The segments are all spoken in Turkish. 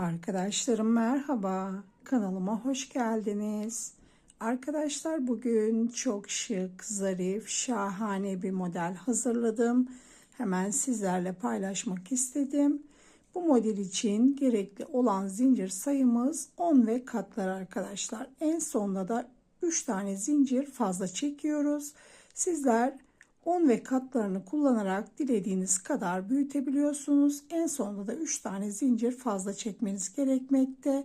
Arkadaşlarım merhaba. Kanalıma hoş geldiniz. Arkadaşlar bugün çok şık, zarif, şahane bir model hazırladım. Hemen sizlerle paylaşmak istedim. Bu model için gerekli olan zincir sayımız 10 ve katlar arkadaşlar. En sonunda da 3 tane zincir fazla çekiyoruz. Sizler 10 ve katlarını kullanarak dilediğiniz kadar büyütebiliyorsunuz. En sonunda da 3 tane zincir fazla çekmeniz gerekmekte.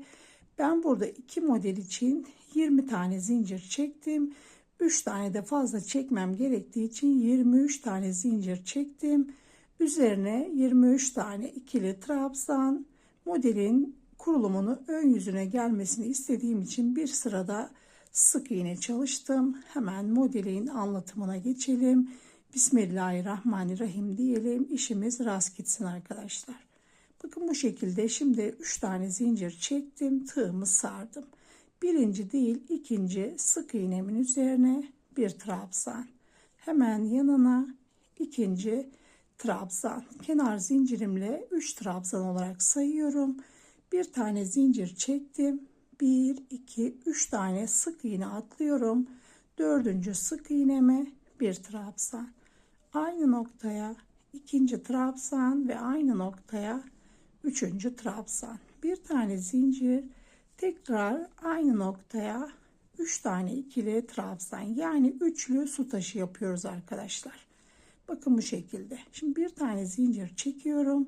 Ben burada iki model için 20 tane zincir çektim. 3 tane de fazla çekmem gerektiği için 23 tane zincir çektim. Üzerine 23 tane ikili trabzan modelin kurulumunu ön yüzüne gelmesini istediğim için bir sırada sık iğne çalıştım. Hemen modelin anlatımına geçelim. Bismillahirrahmanirrahim diyelim. İşimiz rast gitsin arkadaşlar. Bakın bu şekilde şimdi 3 tane zincir çektim. Tığımı sardım. Birinci değil ikinci sık iğnemin üzerine bir trabzan. Hemen yanına ikinci trabzan. Kenar zincirimle 3 trabzan olarak sayıyorum. Bir tane zincir çektim. 1, 2, 3 tane sık iğne atlıyorum. Dördüncü sık iğneme bir trabzan. Aynı noktaya ikinci trabzan ve aynı noktaya üçüncü trabzan. Bir tane zincir tekrar aynı noktaya üç tane ikili trabzan yani üçlü su taşı yapıyoruz arkadaşlar. Bakın bu şekilde. Şimdi bir tane zincir çekiyorum.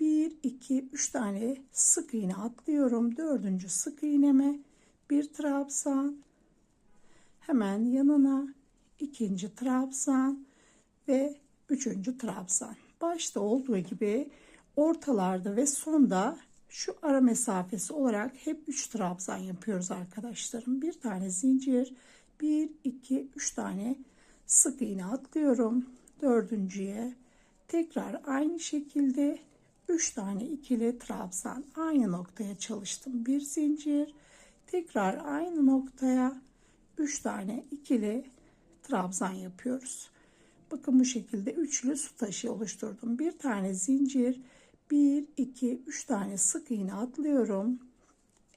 1, 2, 3 tane sık iğne atlıyorum. Dördüncü sık iğneme bir trabzan. Hemen yanına ikinci trabzan ve üçüncü trabzan. Başta olduğu gibi ortalarda ve sonda şu ara mesafesi olarak hep 3 trabzan yapıyoruz arkadaşlarım. Bir tane zincir, 1, 2, 3 tane sık iğne atlıyorum. Dördüncüye tekrar aynı şekilde 3 tane ikili trabzan aynı noktaya çalıştım. Bir zincir, tekrar aynı noktaya 3 tane ikili trabzan yapıyoruz. Bakın bu şekilde üçlü su taşı oluşturdum. Bir tane zincir, 1, 2, 3 tane sık iğne atlıyorum.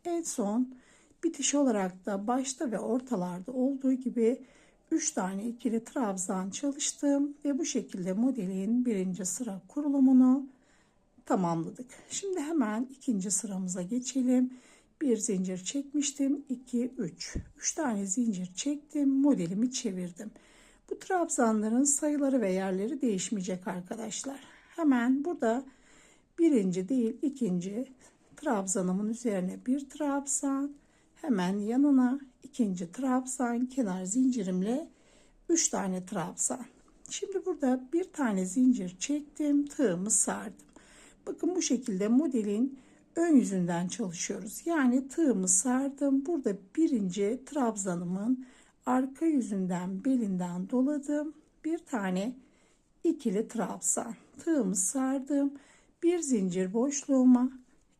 En son bitiş olarak da başta ve ortalarda olduğu gibi 3 tane ikili trabzan çalıştım ve bu şekilde modelin birinci sıra kurulumunu tamamladık. Şimdi hemen ikinci sıramıza geçelim. Bir zincir çekmiştim. 2, 3. 3 tane zincir çektim. Modelimi çevirdim. Bu trabzanların sayıları ve yerleri değişmeyecek arkadaşlar. Hemen burada birinci değil ikinci trabzanımın üzerine bir trabzan. Hemen yanına ikinci trabzan kenar zincirimle 3 tane trabzan. Şimdi burada bir tane zincir çektim. Tığımı sardım. Bakın bu şekilde modelin ön yüzünden çalışıyoruz. Yani tığımı sardım. Burada birinci trabzanımın arka yüzünden belinden doladım. Bir tane ikili trabzan. Tığımı sardım. Bir zincir boşluğuma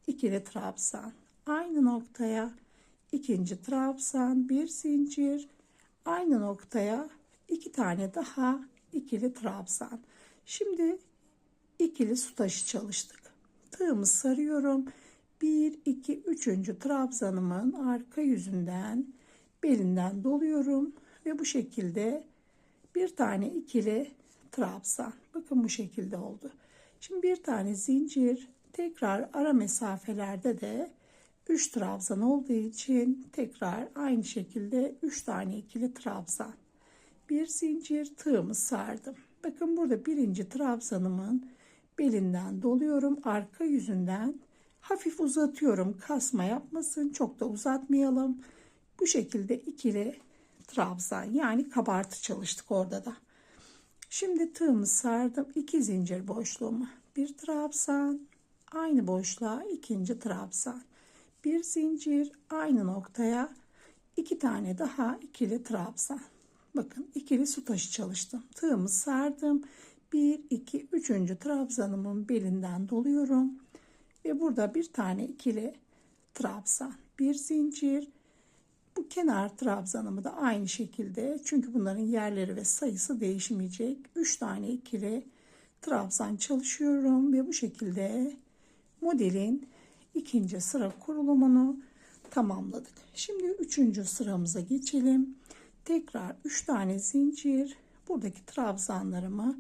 ikili trabzan. Aynı noktaya ikinci trabzan, bir zincir. Aynı noktaya iki tane daha ikili trabzan. Şimdi ikili su taşı çalıştık. Tığımı sarıyorum. 1 2 3. trabzanımın arka yüzünden belinden doluyorum ve bu şekilde bir tane ikili trabzan. Bakın bu şekilde oldu. Şimdi bir tane zincir tekrar ara mesafelerde de 3 trabzan olduğu için tekrar aynı şekilde 3 tane ikili trabzan. Bir zincir tığımı sardım. Bakın burada birinci trabzanımın belinden doluyorum. Arka yüzünden hafif uzatıyorum. Kasma yapmasın. Çok da uzatmayalım. Bu şekilde ikili trabzan yani kabartı çalıştık orada da. Şimdi tığımı sardım. iki zincir boşluğuma. Bir trabzan. Aynı boşluğa ikinci trabzan. Bir zincir aynı noktaya iki tane daha ikili trabzan. Bakın ikili su taşı çalıştım. Tığımı sardım. 1, 2, 3. trabzanımın belinden doluyorum. Ve burada bir tane ikili trabzan. Bir zincir. Bu kenar trabzanımı da aynı şekilde. Çünkü bunların yerleri ve sayısı değişmeyecek. 3 tane ikili trabzan çalışıyorum. Ve bu şekilde modelin ikinci sıra kurulumunu tamamladık. Şimdi üçüncü sıramıza geçelim. Tekrar 3 tane zincir. Buradaki trabzanlarımı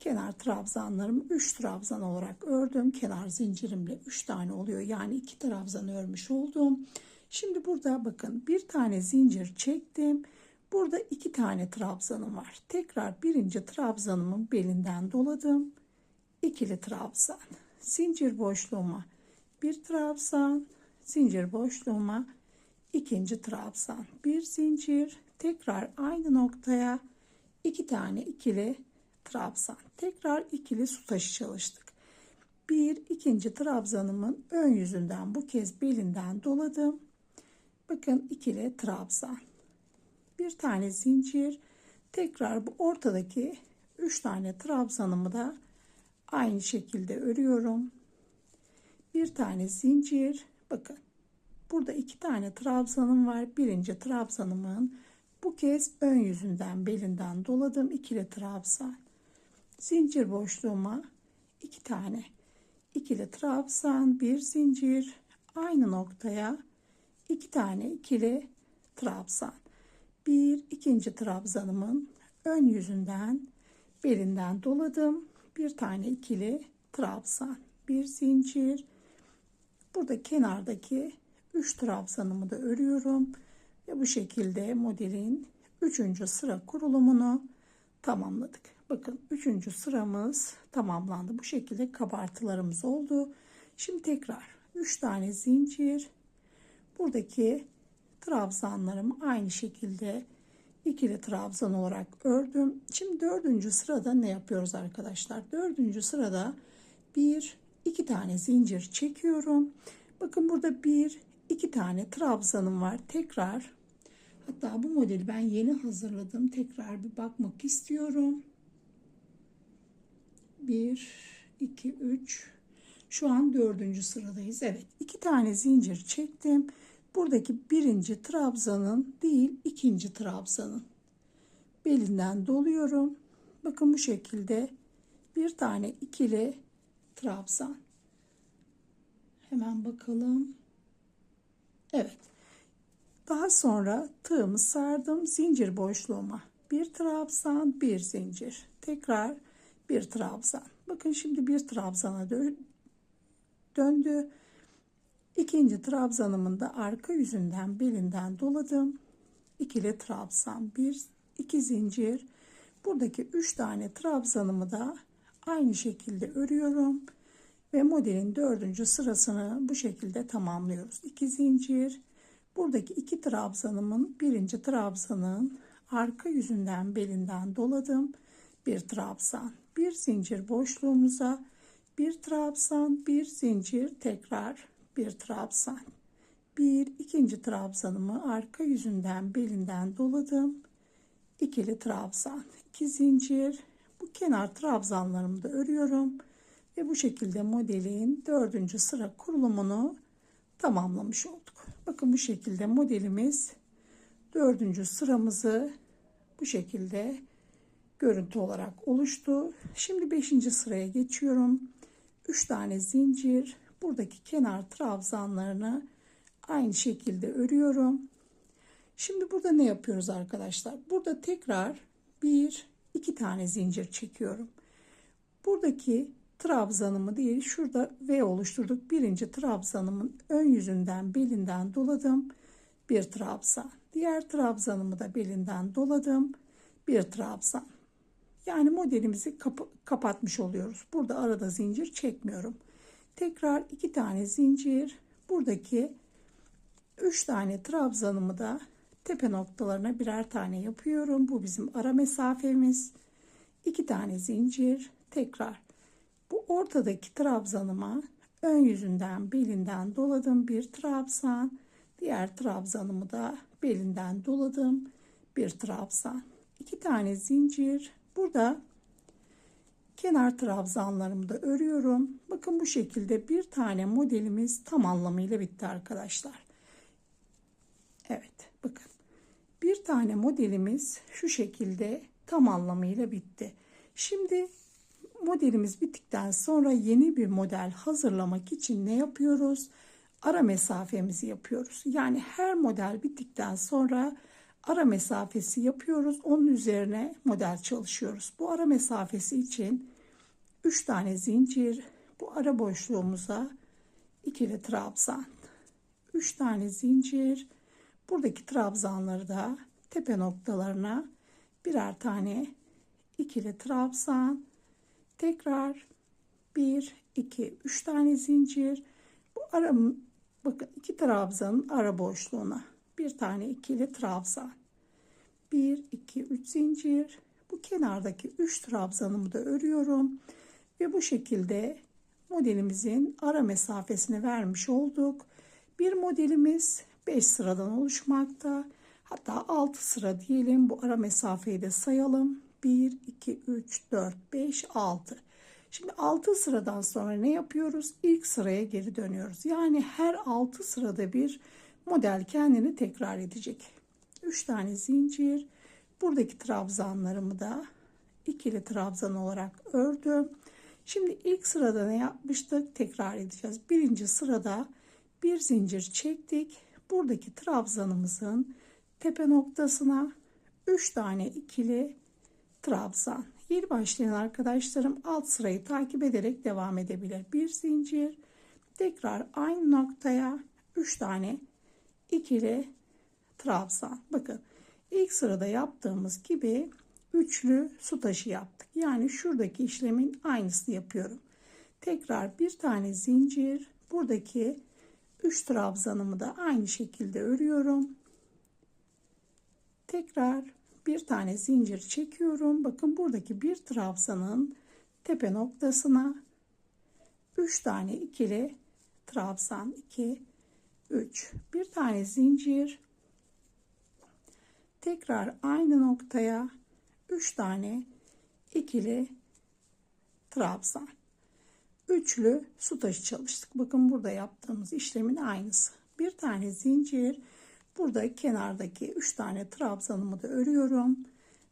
kenar trabzanlarımı 3 trabzan olarak ördüm. Kenar zincirimle 3 tane oluyor. Yani 2 trabzan örmüş oldum. Şimdi burada bakın bir tane zincir çektim. Burada iki tane trabzanım var. Tekrar birinci trabzanımın belinden doladım. İkili trabzan. Zincir boşluğuma bir trabzan. Zincir boşluğuma ikinci trabzan. Bir zincir. Tekrar aynı noktaya iki tane ikili trabzan. Tekrar ikili su taşı çalıştık. Bir ikinci trabzanımın ön yüzünden bu kez belinden doladım. Bakın ikili trabzan. Bir tane zincir. Tekrar bu ortadaki üç tane trabzanımı da aynı şekilde örüyorum. Bir tane zincir. Bakın. Burada iki tane trabzanım var. Birinci trabzanımın bu kez ön yüzünden belinden doladım. ikili trabzan. Zincir boşluğuma iki tane ikili trabzan, bir zincir aynı noktaya iki tane ikili trabzan. Bir ikinci trabzanımın ön yüzünden belinden doladım. Bir tane ikili trabzan, bir zincir. Burada kenardaki 3 trabzanımı da örüyorum ve bu şekilde modelin 3. sıra kurulumunu tamamladık. Bakın 3. sıramız tamamlandı. Bu şekilde kabartılarımız oldu. Şimdi tekrar 3 tane zincir. Buradaki trabzanlarımı aynı şekilde ikili trabzan olarak ördüm. Şimdi dördüncü sırada ne yapıyoruz arkadaşlar? Dördüncü sırada bir iki tane zincir çekiyorum. Bakın burada bir iki tane trabzanım var. Tekrar hatta bu modeli ben yeni hazırladım. Tekrar bir bakmak istiyorum. 1 2 3 şu an dördüncü sıradayız. Evet iki tane zincir çektim. Buradaki birinci trabzanın değil ikinci trabzanın belinden doluyorum. Bakın bu şekilde bir tane ikili trabzan. Hemen bakalım. Evet. Daha sonra tığımı sardım. Zincir boşluğuma bir trabzan, bir zincir. Tekrar bir trabzan. Bakın şimdi bir trabzana dö döndü. İkinci trabzanımın da arka yüzünden belinden doladım. İkili trabzan, bir, iki zincir. Buradaki üç tane trabzanımı da aynı şekilde örüyorum ve modelin dördüncü sırasını bu şekilde tamamlıyoruz. İki zincir. Buradaki iki trabzanımın birinci trabzanın arka yüzünden belinden doladım. Bir trabzan, bir zincir boşluğumuza bir trabzan, bir zincir tekrar bir trabzan. Bir ikinci trabzanımı arka yüzünden belinden doladım. İkili trabzan, iki zincir. Bu kenar trabzanlarımı da örüyorum ve bu şekilde modelin dördüncü sıra kurulumunu tamamlamış olduk. Bakın bu şekilde modelimiz dördüncü sıramızı bu şekilde görüntü olarak oluştu. Şimdi beşinci sıraya geçiyorum. Üç tane zincir buradaki kenar trabzanlarını aynı şekilde örüyorum. Şimdi burada ne yapıyoruz arkadaşlar? Burada tekrar bir iki tane zincir çekiyorum. Buradaki trabzanımı değil şurada V oluşturduk. Birinci trabzanımın ön yüzünden belinden doladım. Bir trabzan. Diğer trabzanımı da belinden doladım. Bir trabzan. Yani modelimizi kap kapatmış oluyoruz. Burada arada zincir çekmiyorum. Tekrar iki tane zincir. Buradaki üç tane trabzanımı da tepe noktalarına birer tane yapıyorum. Bu bizim ara mesafemiz. İki tane zincir. Tekrar bu ortadaki trabzanıma ön yüzünden belinden doladım bir trabzan. Diğer trabzanımı da belinden doladım bir trabzan. İki tane zincir. Burada kenar trabzanlarımı da örüyorum. Bakın bu şekilde bir tane modelimiz tam anlamıyla bitti arkadaşlar. Evet bakın bir tane modelimiz şu şekilde tam anlamıyla bitti. Şimdi modelimiz bittikten sonra yeni bir model hazırlamak için ne yapıyoruz? Ara mesafemizi yapıyoruz. Yani her model bittikten sonra ara mesafesi yapıyoruz. Onun üzerine model çalışıyoruz. Bu ara mesafesi için 3 tane zincir bu ara boşluğumuza ikili trabzan. 3 tane zincir buradaki trabzanları da tepe noktalarına birer tane ikili trabzan tekrar 1 2 3 tane zincir bu ara bakın iki trabzanın ara boşluğuna bir tane ikili trabzan. 1 2 3 zincir. Bu kenardaki 3 trabzanımı da örüyorum. Ve bu şekilde modelimizin ara mesafesini vermiş olduk. Bir modelimiz 5 sıradan oluşmakta. Hatta 6 sıra diyelim. Bu ara mesafeyi de sayalım. 1 2 3 4 5 6 Şimdi 6 sıradan sonra ne yapıyoruz? İlk sıraya geri dönüyoruz. Yani her 6 sırada bir model kendini tekrar edecek. 3 tane zincir. Buradaki trabzanlarımı da ikili trabzan olarak ördüm. Şimdi ilk sırada ne yapmıştık? Tekrar edeceğiz. Birinci sırada bir zincir çektik. Buradaki trabzanımızın tepe noktasına 3 tane ikili trabzan. Yeni başlayan arkadaşlarım alt sırayı takip ederek devam edebilir. Bir zincir tekrar aynı noktaya 3 tane ikili trabzan. Bakın ilk sırada yaptığımız gibi üçlü su taşı yaptık. Yani şuradaki işlemin aynısını yapıyorum. Tekrar bir tane zincir buradaki 3 trabzanımı da aynı şekilde örüyorum. Tekrar bir tane zincir çekiyorum. Bakın buradaki bir trabzanın tepe noktasına 3 tane ikili trabzan 2 3 bir tane zincir tekrar aynı noktaya 3 tane ikili trabzan üçlü su taşı çalıştık. Bakın burada yaptığımız işlemin aynısı. Bir tane zincir Burada kenardaki 3 tane trabzanımı da örüyorum.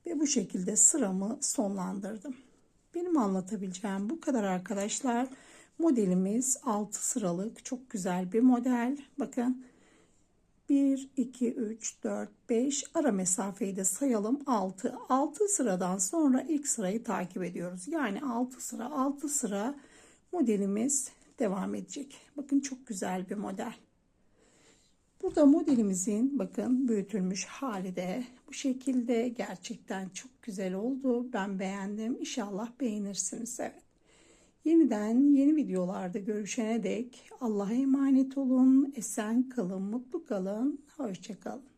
Ve bu şekilde sıramı sonlandırdım. Benim anlatabileceğim bu kadar arkadaşlar. Modelimiz 6 sıralık çok güzel bir model. Bakın 1, 2, 3, 4, 5 ara mesafeyi de sayalım 6. 6 sıradan sonra ilk sırayı takip ediyoruz. Yani 6 sıra 6 sıra modelimiz devam edecek. Bakın çok güzel bir model. Burada modelimizin bakın büyütülmüş hali de bu şekilde gerçekten çok güzel oldu. Ben beğendim. İnşallah beğenirsiniz. Evet. Yeniden yeni videolarda görüşene dek Allah'a emanet olun. Esen kalın, mutlu kalın. Hoşçakalın.